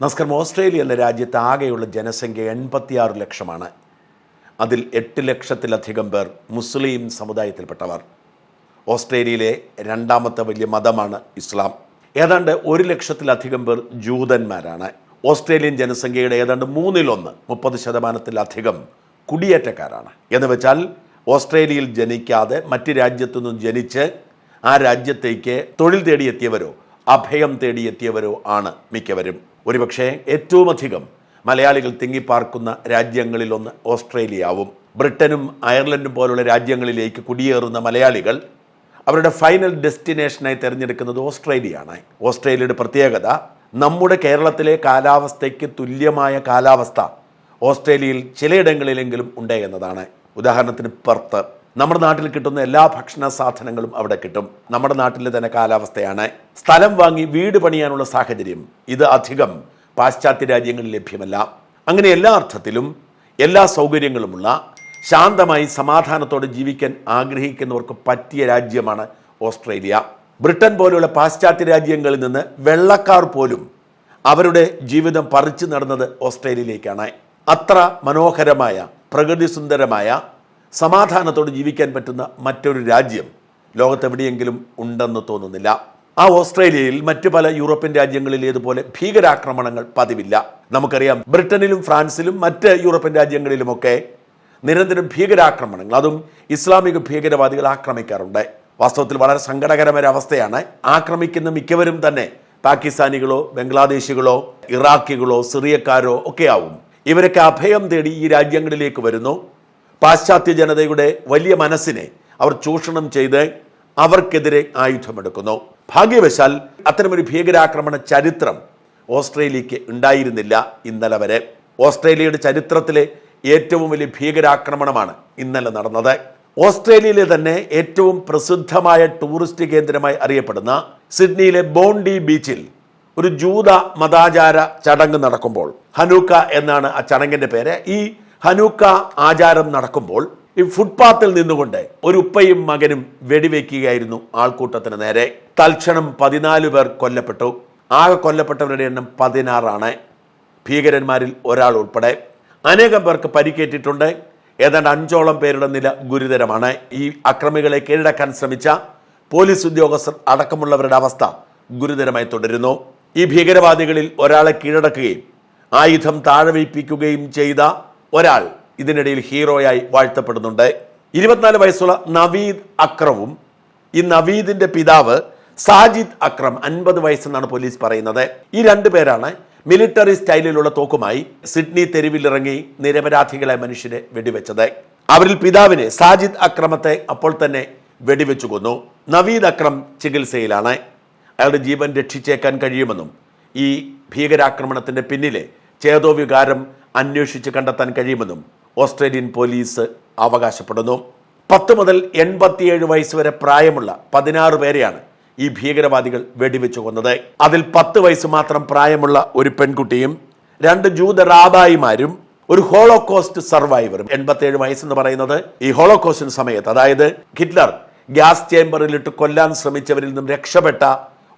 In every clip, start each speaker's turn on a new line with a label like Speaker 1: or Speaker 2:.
Speaker 1: നമസ്കാരം ഓസ്ട്രേലിയ എന്ന രാജ്യത്ത് ആകെയുള്ള ജനസംഖ്യ എൺപത്തിയാറ് ലക്ഷമാണ്. അതിൽ എട്ട് ലക്ഷത്തിലധികം പേർ മുസ്ലിം സമുദായത്തിൽപ്പെട്ടവർ. ഓസ്ട്രേലിയയിലെ രണ്ടാമത്തെ വലിയ മതമാണ് ഇസ്ലാം. ഏതാണ്ട് ഒരു ലക്ഷത്തിലധികം പേർ ജൂതന്മാരാണ്. ഓസ്ട്രേലിയൻ ജനസംഖ്യയുടെ ഏതാണ്ട് മൂന്നിലൊന്ന് മുപ്പത് ശതമാനത്തിലധികം കുടിയേറ്റക്കാരാണ്. എന്ന് വെച്ചാൽ ഓസ്ട്രേലിയയിൽ ജനിക്കാതെ മറ്റ് രാജ്യത്തുനിന്നും ജനിച്ച് ആ രാജ്യത്തേക്ക് തൊഴിൽ തേടിയെത്തിയവരോ അഭയം തേടിയെത്തിയവരോ ആണ് മിക്കവരും. ഒരുപക്ഷെ ഏറ്റവും അധികം മലയാളികൾ തിങ്ങിപ്പാർക്കുന്ന രാജ്യങ്ങളിലൊന്ന് ഓസ്ട്രേലിയാവും. ബ്രിട്ടനും അയർലൻഡും പോലുള്ള രാജ്യങ്ങളിലേക്ക് കുടിയേറുന്ന മലയാളികൾ അവരുടെ ഫൈനൽ ഡെസ്റ്റിനേഷനായി തിരഞ്ഞെടുക്കുന്നത് ഓസ്ട്രേലിയയാണ്. ഓസ്ട്രേലിയയുടെ പ്രത്യേകത നമ്മുടെ കേരളത്തിലെ കാലാവസ്ഥയ്ക്ക് തുല്യമായ കാലാവസ്ഥ ഓസ്ട്രേലിയയിൽ ചിലയിടങ്ങളിലെങ്കിലും ഉണ്ട് എന്നതാണ്. ഉദാഹരണത്തിന് പെർത്ത്. നമ്മുടെ നാട്ടിൽ കിട്ടുന്ന എല്ലാ ഭക്ഷണ സാധനങ്ങളും അവിടെ കിട്ടും. നമ്മുടെ നാട്ടിലെ തന്നെ കാലാവസ്ഥയാണ്. സ്ഥലം വാങ്ങി വീട് പണിയാനുള്ള സാഹചര്യം ഇത് അധികം പാശ്ചാത്യ രാജ്യങ്ങളിൽ ലഭ്യമല്ല. അങ്ങനെ എല്ലാ അർത്ഥത്തിലും എല്ലാ സൗകര്യങ്ങളുമുള്ള ശാന്തമായി സമാധാനത്തോടെ ജീവിക്കാൻ ആഗ്രഹിക്കുന്നവർക്ക് പറ്റിയ രാജ്യമാണ് ഓസ്ട്രേലിയ. ബ്രിട്ടൻ പോലുള്ള പാശ്ചാത്യ രാജ്യങ്ങളിൽ നിന്ന് വെള്ളക്കാർ പോലും അവരുടെ ജീവിതം പറിച്ചു നടന്നത് ഓസ്ട്രേലിയയിലേക്കാണ്. അത്ര മനോഹരമായ പ്രകൃതി സുന്ദരമായ സമാധാനത്തോടെ ജീവിക്കാൻ പറ്റുന്ന മറ്റൊരു രാജ്യം ലോകത്തെവിടെയെങ്കിലും ഉണ്ടെന്ന് തോന്നുന്നില്ല. ആ ഓസ്ട്രേലിയയിൽ മറ്റു പല യൂറോപ്യൻ രാജ്യങ്ങളിലേതുപോലെ ഭീകരാക്രമണങ്ങൾ പതിവില്ല. നമുക്കറിയാം ബ്രിട്ടനിലും ഫ്രാൻസിലും മറ്റ് യൂറോപ്യൻ രാജ്യങ്ങളിലുമൊക്കെ നിരന്തരം ഭീകരാക്രമണങ്ങൾ അതും ഇസ്ലാമിക ഭീകരവാദികൾ ആക്രമിക്കാറുണ്ട്. വാസ്തവത്തിൽ വളരെ സങ്കടകരമായ അവസ്ഥയാണ് ആക്രമിക്കുന്ന മിക്കവരും തന്നെ പാകിസ്ഥാനികളോ ബംഗ്ലാദേശികളോ ഇറാഖികളോ സിറിയക്കാരോ ഒക്കെ ആവും ഇവരൊക്കെ അഭയം തേടി ഈ രാജ്യങ്ങളിലേക്ക് വരുന്നു. പാശ്ചാത്യ ജനതയുടെ വലിയ മനസ്സിനെ അവർ ചൂഷണം ചെയ്ത് അവർക്കെതിരെ ആയുധമെടുക്കുന്നു. ഭാഗ്യവശാൽ അത്തരമൊരു ഭീകരാക്രമണ ചരിത്രം ഓസ്ട്രേലിയക്ക് ഉണ്ടായിരുന്നില്ല ഇന്നലെ വരെ. ഓസ്ട്രേലിയയുടെ ചരിത്രത്തിലെ ഏറ്റവും വലിയ ഭീകരാക്രമണമാണ് ഇന്നലെ നടന്നത്. ഓസ്ട്രേലിയയിലെ തന്നെ ഏറ്റവും പ്രസിദ്ധമായ ടൂറിസ്റ്റ് കേന്ദ്രമായി അറിയപ്പെടുന്ന സിഡ്നിയിലെ ബോണ്ടി ബീച്ചിൽ ഒരു ജൂത മതാചാര ചടങ്ങ് നടക്കുമ്പോൾ. ഹനൂക്ക എന്നാണ് ആ ചടങ്ങിന്റെ പേര്. ഈ ഹനൂക്ക ആചാരം നടക്കുമ്പോൾ ഈ ഫുട്പാത്തിൽ നിന്നുകൊണ്ട് ഒരു ഉപ്പയും മകനും വെടിവെക്കുകയായിരുന്നു ആൾക്കൂട്ടത്തിന് നേരെ. തൽക്ഷണം പതിനാല് പേർ കൊല്ലപ്പെട്ടു. ആകെ കൊല്ലപ്പെട്ടവരുടെ എണ്ണം പതിനാറാണ്. ഭീകരന്മാരിൽ ഒരാൾ ഉൾപ്പെടെ. അനേകം പേർക്ക് പരിക്കേറ്റിട്ടുണ്ട്. ഏതാണ്ട് അഞ്ചോളം പേരുടെ നില ഗുരുതരമാണ്. ഈ അക്രമികളെ കീഴടക്കാൻ ശ്രമിച്ച പോലീസ് ഉദ്യോഗസ്ഥർ അടക്കമുള്ളവരുടെ അവസ്ഥ ഗുരുതരമായി തുടരുന്നു. ഈ ഭീകരവാദികളിൽ ഒരാളെ കീഴടക്കുകയും ആയുധം താഴെ വയ്പ്പിക്കുകയും ചെയ്ത ഒരാൾ ഇതിനിടയിൽ ഹീറോയായി വാഴ്ത്തപ്പെടുന്നുണ്ട്. ഇരുപത്തിനാല് വയസ്സുള്ള നവീദ് അക്രവും ഈ നവീദിന്റെ പിതാവ് സാജിദ് അക്രം അൻപത് വയസ്സെന്നാണ് പോലീസ് പറയുന്നത്. ഈ രണ്ടു പേരാണ് മിലിറ്ററി സ്റ്റൈലിലുള്ള തോക്കുമായി സിഡ്നി തെരുവിലിറങ്ങി നിരപരാധികളെ മനുഷ്യരെ വെടിവെച്ചത്. അവരിൽ പിതാവിനെ സാജിദ് അക്രമത്തെ അപ്പോൾ തന്നെ വെടിവെച്ചു കൊന്നു. നവീദ് അക്രം ചികിത്സയിലാണ്. അയാളുടെ ജീവൻ രക്ഷിച്ചേക്കാൻ കഴിയുമെന്നും ഈ ഭീകരാക്രമണത്തിന്റെ പിന്നിലെ ചേതോവികാരം അന്വേഷിച്ച് കണ്ടെത്താൻ കഴിയുമെന്നും ഓസ്ട്രേലിയൻ പോലീസ് അവകാശപ്പെടുന്നു. പത്ത് മുതൽ എൺപത്തിയേഴ് വയസ്സ് വരെ പ്രായമുള്ള പതിനാറ് പേരെയാണ് ഈ ഭീകരവാദികൾ വെടിവെച്ചു കൊന്നത്. അതിൽ പത്ത് വയസ്സ് മാത്രം പ്രായമുള്ള ഒരു പെൺകുട്ടിയും രണ്ട് ജൂത റാബായിമാരും ഒരു ഹോളോകോസ്റ്റ് സർവൈവറും. എൺപത്തിയേഴ് വയസ്സെന്ന് പറയുന്നത് ഈ ഹോളോകോസ്റ്റിന് സമയത്ത് അതായത് ഹിറ്റ്ലർ ഗ്യാസ് ചേംബറിലിട്ട് കൊല്ലാൻ ശ്രമിച്ചവരിൽ നിന്നും രക്ഷപ്പെട്ട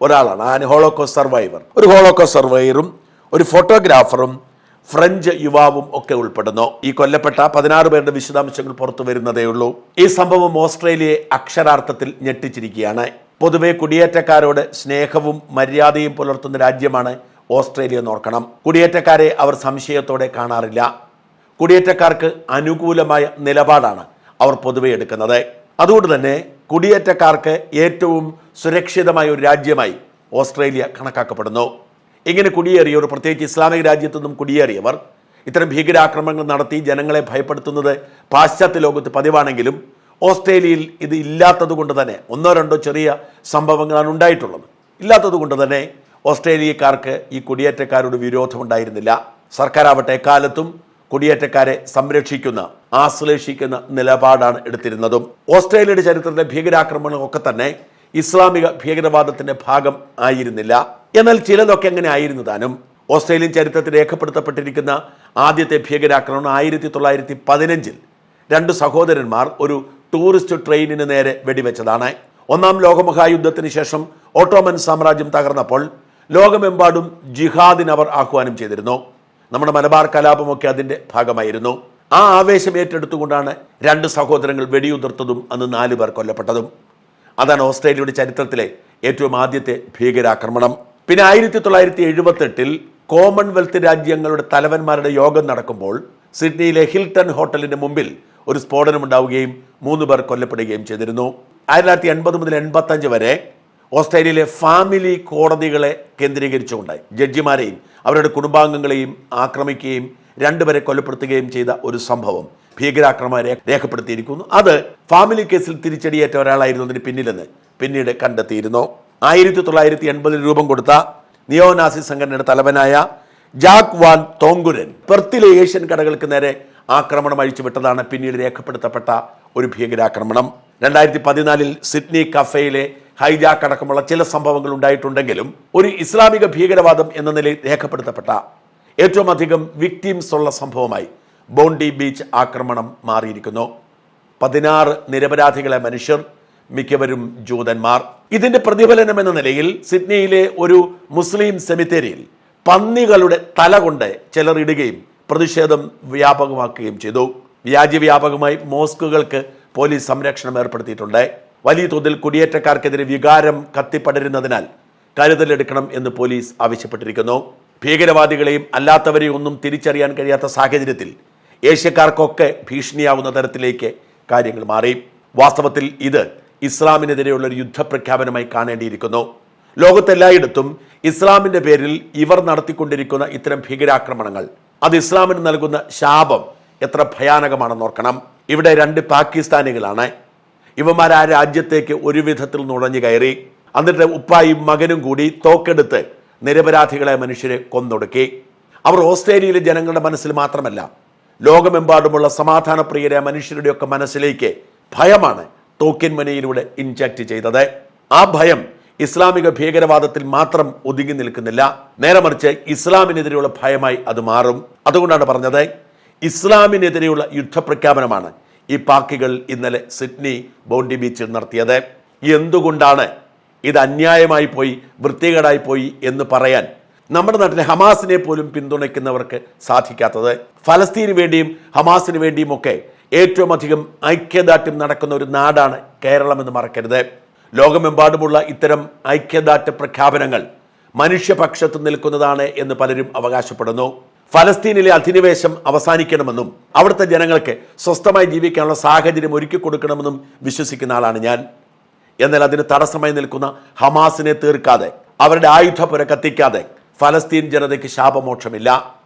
Speaker 1: ഒരാളാണ്. ആ ഹോളോകോസ്റ്റ് സർവൈവർ. ഒരു ഹോളോകോസ്റ്റ് സർവൈവറും ഒരു ഫോട്ടോഗ്രാഫറും ഫ്രഞ്ച് യുവാവും ഒക്കെ ഉൾപ്പെടുന്നു. ഈ കൊല്ലപ്പെട്ട പതിനാറ് പേരുടെ വിശദാംശങ്ങൾ പുറത്തു വരുന്നതേ ഉള്ളൂ. ഈ സംഭവം ഓസ്ട്രേലിയയെ അക്ഷരാർത്ഥത്തിൽ ഞെട്ടിച്ചിരിക്കുകയാണ്. പൊതുവെ കുടിയേറ്റക്കാരോട് സ്നേഹവും മര്യാദയും പുലർത്തുന്ന രാജ്യമാണ് ഓസ്ട്രേലിയ നോക്കണം കുടിയേറ്റക്കാരെ അവർ സംശയത്തോടെ കാണാറില്ല. കുടിയേറ്റക്കാർക്ക് അനുകൂലമായ നിലപാടാണ് അവർ പൊതുവെ എടുക്കുന്നത്. അതുകൊണ്ട് തന്നെ കുടിയേറ്റക്കാർക്ക് ഏറ്റവും സുരക്ഷിതമായ ഒരു രാജ്യമായി ഓസ്ട്രേലിയ കണക്കാക്കപ്പെടുന്നു. ഇങ്ങനെ കുടിയേറിയവർ പ്രത്യേകിച്ച് ഇസ്ലാമിക രാജ്യത്തു നിന്നും കുടിയേറിയവർ ഇത്തരം ഭീകരാക്രമണങ്ങൾ നടത്തി ജനങ്ങളെ ഭയപ്പെടുത്തുന്നത് പാശ്ചാത്യ ലോകത്ത് പതിവാണെങ്കിലും ഓസ്ട്രേലിയയിൽ ഇത് ഇല്ലാത്തത് കൊണ്ട് തന്നെ ഒന്നോ രണ്ടോ ചെറിയ സംഭവങ്ങളാണ് ഉണ്ടായിട്ടുള്ളത്. ഇല്ലാത്തത് കൊണ്ട് തന്നെ ഓസ്ട്രേലിയക്കാർക്ക് ഈ കുടിയേറ്റക്കാരോട് വിരോധമുണ്ടായിരുന്നില്ല. സർക്കാരാവട്ടെ എക്കാലത്തും കുടിയേറ്റക്കാരെ സംരക്ഷിക്കുന്ന ആശ്ലേഷിക്കുന്ന നിലപാടാണ് എടുത്തിരുന്നതും. ഓസ്ട്രേലിയയുടെ ചരിത്രത്തിലെ ഭീകരാക്രമണങ്ങളൊക്കെ തന്നെ ഇസ്ലാമിക ഭീകരവാദത്തിന്റെ ഭാഗം ആയിരുന്നില്ല. എന്നാൽ ചിലതൊക്കെ അങ്ങനെ ആയിരുന്നു താനും? ഓസ്ട്രേലിയൻ ചരിത്രത്തിൽ രേഖപ്പെടുത്തപ്പെട്ടിരിക്കുന്ന ആദ്യത്തെ ഭീകരാക്രമണം ആയിരത്തി തൊള്ളായിരത്തി പതിനഞ്ചിൽ രണ്ട് സഹോദരന്മാർ ഒരു ടൂറിസ്റ്റ് ട്രെയിനിന് നേരെ വെടിവെച്ചതാണ്. ഒന്നാം ലോകമഹായുദ്ധത്തിന് ശേഷം ഓട്ടോമൻ സാമ്രാജ്യം തകർന്നപ്പോൾ ലോകമെമ്പാടും ജിഹാദിന് അവർ ആഹ്വാനം ചെയ്തിരുന്നു. നമ്മുടെ മലബാർ കലാപമൊക്കെ അതിന്റെ ഭാഗമായിരുന്നു. ആ ആവേശം ഏറ്റെടുത്തുകൊണ്ടാണ് രണ്ട് സഹോദരങ്ങൾ വെടിയുതിർത്തതും അന്ന് നാലു പേർ കൊല്ലപ്പെട്ടതും. അതാണ് ഓസ്ട്രേലിയയുടെ ചരിത്രത്തിലെ ഏറ്റവും ആദ്യത്തെ ഭീകരാക്രമണം. പിന്നെ ആയിരത്തി തൊള്ളായിരത്തി എഴുപത്തെട്ടിൽ കോമൺവെൽത്ത് രാജ്യങ്ങളുടെ തലവന്മാരുടെ യോഗം നടക്കുമ്പോൾ സിഡ്നിയിലെ ഹിൽട്ടൺ ഹോട്ടലിന്റെ മുമ്പിൽ ഒരു സ്ഫോടനം ഉണ്ടാവുകയും മൂന്ന് പേർ കൊല്ലപ്പെടുകയും ചെയ്തിരുന്നു. ആയിരത്തി തൊള്ളായിരത്തി എൺപത് മുതൽ എൺപത്തി അഞ്ച് വരെ ഓസ്ട്രേലിയയിലെ ഫാമിലി കോടതികളെ കേന്ദ്രീകരിച്ചുകൊണ്ടായി. ജഡ്ജിമാരെയും അവരുടെ കുടുംബാംഗങ്ങളെയും ആക്രമിക്കുകയും രണ്ടുപേരെ കൊലപ്പെടുത്തുകയും ചെയ്ത ഒരു സംഭവം ഭീകരാക്രമണം രേഖപ്പെടുത്തിയിരിക്കുന്നു. അത് ഫാമിലി കേസിൽ തിരിച്ചടിയേറ്റ ഒരാളായിരുന്നു അതിന് പിന്നിലെന്ന് പിന്നീട് കണ്ടെത്തിയിരുന്നു. ആയിരത്തി തൊള്ളായിരത്തി എൺപതിൽ രൂപം കൊടുത്ത നിയോനാസി സംഘടനയുടെ തലവനായ ജാക്ക് വാൻ തോങ്കുരൻ പെർത്തിലെ ഏഷ്യൻ കടകൾക്ക് നേരെ ആക്രമണം അഴിച്ചുവിട്ടതാണ് പിന്നീട് രേഖപ്പെടുത്തപ്പെട്ട ഒരു ഭീകരാക്രമണം. രണ്ടായിരത്തി പതിനാലിൽ സിഡ്നി കഫയിലെ ഹൈജാക്ക് അടക്കമുള്ള ചില സംഭവങ്ങൾ ഉണ്ടായിട്ടുണ്ടെങ്കിലും ഒരു ഇസ്ലാമിക ഭീകരവാദം എന്ന നിലയിൽ രേഖപ്പെടുത്തപ്പെട്ട ഏറ്റവും അധികം വിക്ടിംസ് ഉള്ള സംഭവമായി ബോണ്ടി ബീച്ച് ആക്രമണം മാറിയിരിക്കുന്നു. പതിനാറ് നിരപരാധികളെ മനുഷ്യർ മിക്കവരും ജൂതന്മാർ. ഇതിന്റെ പ്രതിഫലനം എന്ന നിലയിൽ സിഡ്നിയിലെ ഒരു മുസ്ലിം സെമിത്തേരിയിൽ പന്നികളുടെ തല കൊണ്ട് ചിലർ ഇടുകയും പ്രതിഷേധം വ്യാപകമാക്കുകയും ചെയ്തു. വ്യാജവ്യാപകമായി മോസ്കുകൾക്ക് പോലീസ് സംരക്ഷണം ഏർപ്പെടുത്തിയിട്ടുണ്ട്. വലിയ തോതിൽ കുടിയേറ്റക്കാർക്കെതിരെ വികാരം കത്തിപ്പടരുന്നതിനാൽ കരുതലെടുക്കണം എന്ന് പോലീസ് ആവശ്യപ്പെട്ടിരിക്കുന്നു. ഭീകരവാദികളെയും അല്ലാത്തവരെയും ഒന്നും തിരിച്ചറിയാൻ കഴിയാത്ത സാഹചര്യത്തിൽ ഏഷ്യക്കാർക്കൊക്കെ ഭീഷണിയാവുന്ന തരത്തിലേക്ക് കാര്യങ്ങൾ മാറി. വാസ്തവത്തിൽ ഇത് ഇസ്ലാമിനെതിരെയുള്ള ഒരു യുദ്ധപ്രഖ്യാപനമായി കാണേണ്ടിയിരിക്കുന്നു. ലോകത്തെല്ലായിടത്തും ഇസ്ലാമിന്റെ പേരിൽ ഇവർ നടത്തിക്കൊണ്ടിരിക്കുന്ന ഇത്തരം ഭീകരാക്രമണങ്ങൾ അത് ഇസ്ലാമിന് നൽകുന്ന ശാപം എത്ര ഭയാനകമാണെന്ന് ഓർക്കണം. ഇവിടെ രണ്ട് പാകിസ്ഥാനികളാണ്. ഇവന്മാർ ആ രാജ്യത്തേക്ക് ഒരു വിധത്തിൽ നുഴഞ്ഞു കയറി. എന്നിട്ട് ഉപ്പായും മകനും കൂടി തോക്കെടുത്ത് നിരപരാധികളെ മനുഷ്യരെ കൊന്നൊടുക്കി. അവർ ഓസ്ട്രേലിയയിലെ ജനങ്ങളുടെ മനസ്സിൽ മാത്രമല്ല ലോകമെമ്പാടുമുള്ള സമാധാനപ്രിയരായ മനുഷ്യരുടെയൊക്കെ മനസ്സിലേക്ക് ഭയമാണ് തോക്കിൻ മനയിലൂടെ ഇൻജക്ട് ചെയ്തത്. ആ ഭയം ഇസ്ലാമിക ഭീകരവാദത്തിൽ മാത്രം ഒതുങ്ങി നിൽക്കുന്നില്ല. നേരെ മറിച്ച് ഇസ്ലാമിനെതിരെയുള്ള ഭയമായി അത് മാറും. അതുകൊണ്ടാണ് പറഞ്ഞത് ഇസ്ലാമിനെതിരെയുള്ള യുദ്ധപ്രഖ്യാപനമാണ് ഈ പാക്കികൾ ഇന്നലെ സിഡ്നി ബോണ്ടി ബീച്ചിൽ നടത്തിയത്. എന്തുകൊണ്ടാണ് ഇത് അന്യായമായി പോയി വൃത്തികേടായി പോയി എന്ന് പറയാൻ നമ്മുടെ നാട്ടിലെ ഹമാസിനെ പോലും പിന്തുണയ്ക്കുന്നവർക്ക് സാധിക്കാത്തത്? ഫലസ്തീന് വേണ്ടിയും ഹമാസിന് വേണ്ടിയും ഒക്കെ ഏറ്റവും അധികം ഐക്യദാർഢ്യം നടക്കുന്ന ഒരു നാടാണ് കേരളം എന്ന് മറക്കരുത്. ലോകമെമ്പാടുമുള്ള ഇത്തരം ഐക്യദാർഢ്യ പ്രഖ്യാപനങ്ങൾ മനുഷ്യപക്ഷത്ത് നിൽക്കുന്നതാണ് എന്ന് പലരും അവകാശപ്പെടുന്നു. ഫലസ്തീനിലെ അധിനിവേശം അവസാനിക്കണമെന്നും അവിടുത്തെ ജനങ്ങൾക്ക് സ്വസ്ഥമായി ജീവിക്കാനുള്ള സാഹചര്യം ഒരുക്കി കൊടുക്കണമെന്നും വിശ്വസിക്കുന്ന ആളാണ് ഞാൻ. എന്നാൽ അതിന് തടസ്സമായി നിൽക്കുന്ന ഹമാസിനെ തീർക്കാതെ അവരുടെ ആയുധപുര കത്തിക്കാതെ ഫലസ്തീൻ ജനതയ്ക്ക് ശാപമോക്ഷമില്ല.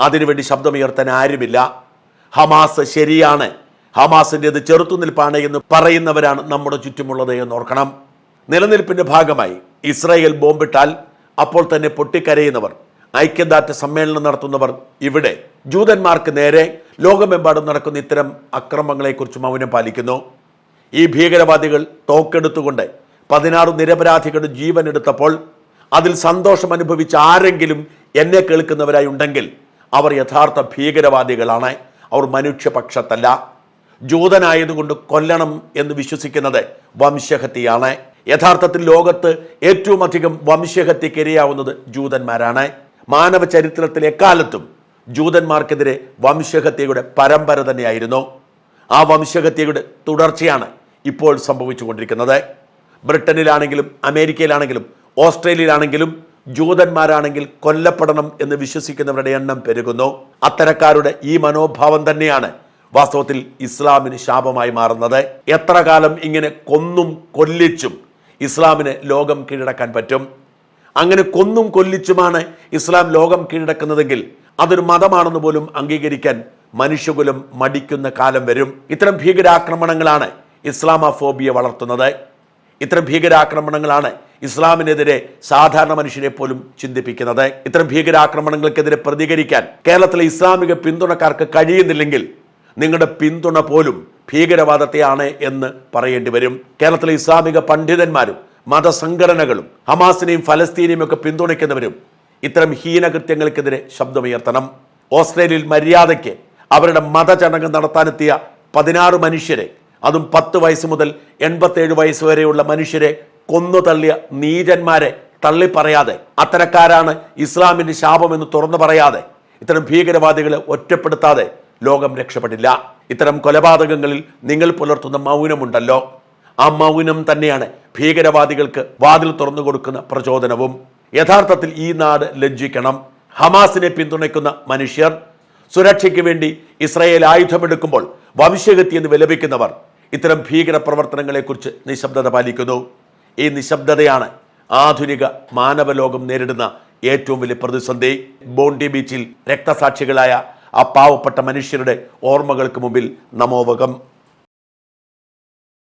Speaker 1: അതിനുവേണ്ടി ശബ്ദമുയർത്താൻ ആരുമില്ല. ഹമാസ് ശരിയാണ്. ഹമാസിന്റെത് ചെറുത്തുനിൽപ്പാണ് എന്ന് പറയുന്നവരാണ് നമ്മുടെ ചുറ്റുമുള്ളത് എന്ന് ഓർക്കണം. നിലനിൽപ്പിന്റെ ഭാഗമായി ഇസ്രായേൽ ബോംബിട്ടാൽ അപ്പോൾ തന്നെ പൊട്ടിക്കരയുന്നവർ ഐക്യദാർഢ്യ സമ്മേളനം നടത്തുന്നവർ ഇവിടെ ജൂതന്മാർക്ക് നേരെ ലോകമെമ്പാടും നടക്കുന്ന ഇത്തരം അക്രമങ്ങളെക്കുറിച്ച് മൗനം പാലിക്കുന്നു. ഈ ഭീകരവാദികൾ തോക്കെടുത്തുകൊണ്ട് പതിനാറ് നിരപരാധികളുടെ ജീവൻ എടുത്തപ്പോൾ അതിൽ സന്തോഷം അനുഭവിച്ച ആരെങ്കിലും എന്നെ കേൾക്കുന്നവരായി ഉണ്ടെങ്കിൽ അവർ യഥാർത്ഥ ഭീകരവാദികളാണ്. അവർ മനുഷ്യപക്ഷത്തല്ല. ജൂതനായതുകൊണ്ട് കൊല്ലണം എന്ന് വിശ്വസിക്കുന്നത് വംശഹത്യയാണ്. യഥാർത്ഥത്തിൽ ലോകത്ത് ഏറ്റവും അധികം വംശഹത്യക്ക് ഇരയാവുന്നത് ജൂതന്മാരാണ്. മാനവ ചരിത്രത്തിൽ എക്കാലത്തും ജൂതന്മാർക്കെതിരെ വംശഹത്യയുടെ പരമ്പര തന്നെയായിരുന്നു. ആ വംശഹത്യയുടെ തുടർച്ചയാണ് ഇപ്പോൾ സംഭവിച്ചുകൊണ്ടിരിക്കുന്നത്. ബ്രിട്ടനിലാണെങ്കിലും അമേരിക്കയിലാണെങ്കിലും ഓസ്ട്രേലിയയിലാണെങ്കിലും ജൂതന്മാരാണെങ്കിൽ കൊല്ലപ്പെടണം എന്ന് വിശ്വസിക്കുന്നവരുടെ എണ്ണം പെരുകുന്നു. അത്തരക്കാരുടെ ഈ മനോഭാവം തന്നെയാണ് വാസ്തവത്തിൽ ഇസ്ലാമിന് ശാപമായി മാറുന്നത്. എത്ര കാലം ഇങ്ങനെ കൊന്നും കൊല്ലിച്ചും ഇസ്ലാമിന് ലോകം കീഴടക്കാൻ പറ്റും? അങ്ങനെ കൊന്നും കൊല്ലിച്ചുമാണ് ഇസ്ലാം ലോകം കീഴടക്കുന്നതെങ്കിൽ അതൊരു മതമാണെന്ന് പോലും അംഗീകരിക്കാൻ മനുഷ്യകുലം മടിക്കുന്ന കാലം വരും. ഇത്തരം ഭീകരാക്രമണങ്ങളാണ് ഇസ്ലാമോഫോബിയ വളർത്തുന്നത്. ഇത്തരം ഭീകരാക്രമണങ്ങളാണ് ഇസ്ലാമിനെതിരെ സാധാരണ മനുഷ്യരെ പോലും ചിന്തിപ്പിക്കുന്നത്. ഇത്തരം ഭീകരാക്രമണങ്ങൾക്കെതിരെ പ്രതികരിക്കാൻ കേരളത്തിലെ ഇസ്ലാമിക പിന്തുണക്കാർക്ക് കഴിയുന്നില്ലെങ്കിൽ നിങ്ങളുടെ പിന്തുണ പോലും ഭീകരവാദത്തെയാണ് എന്ന് പറയേണ്ടി വരും. കേരളത്തിലെ ഇസ്ലാമിക പണ്ഡിതന്മാരും മതസംഘടനകളും ഹമാസിനെയും ഫലസ്തീനെയും ഒക്കെ പിന്തുണയ്ക്കുന്നവരും ഇത്തരം ഹീനകൃത്യങ്ങൾക്കെതിരെ ശബ്ദമുയർത്തണം. ഓസ്ട്രേലിയയിൽ മര്യാദയ്ക്ക് അവരുടെ മതചടങ്ങ് നടത്താനെത്തിയ പതിനാറ് മനുഷ്യരെ അതും പത്ത് വയസ്സ് മുതൽ എൺപത്തേഴ് വയസ്സ് വരെയുള്ള മനുഷ്യരെ കൊന്നു തള്ളിയ നീചന്മാരെ തള്ളിപ്പറയാതെ. അത്തരക്കാരാണ് ഇസ്ലാമിന്റെ ശാപമെന്ന് തുറന്നു പറയാതെ. ഇത്തരം ഭീകരവാദികളെ ഒറ്റപ്പെടുത്താതെ ലോകം രക്ഷപ്പെടില്ല. ഇത്തരം കൊലപാതകങ്ങളിൽ നിങ്ങൾ പുലർത്തുന്ന മൗനമുണ്ടല്ലോ. ആ മൗനം തന്നെയാണ് ഭീകരവാദികൾക്ക് വാതിൽ തുറന്നു കൊടുക്കുന്ന പ്രചോദനവും. യഥാർത്ഥത്തിൽ ഈ നാട് ലജ്ജിക്കണം. ഹമാസിനെ പിന്തുണയ്ക്കുന്ന മനുഷ്യർ സുരക്ഷയ്ക്ക് വേണ്ടി ഇസ്രയേൽ ആയുധമെടുക്കുമ്പോൾ വംശഗതി എന്ന് വിലപിക്കുന്നവർ ഇത്തരം ഭീകര പ്രവർത്തനങ്ങളെക്കുറിച്ച് നിശബ്ദത പാലിക്കുന്നു. ഈ നിശബ്ദതയാണ് ആധുനിക മാനവലോകം നേരിടുന്ന ഏറ്റവും വലിയ പ്രതിസന്ധി. ബോണ്ടി ബീച്ചിൽ രക്തസാക്ഷികളായ ആ പാവപ്പെട്ട മനുഷ്യരുടെ ഓർമ്മകൾക്ക് മുമ്പിൽ നമോവകം.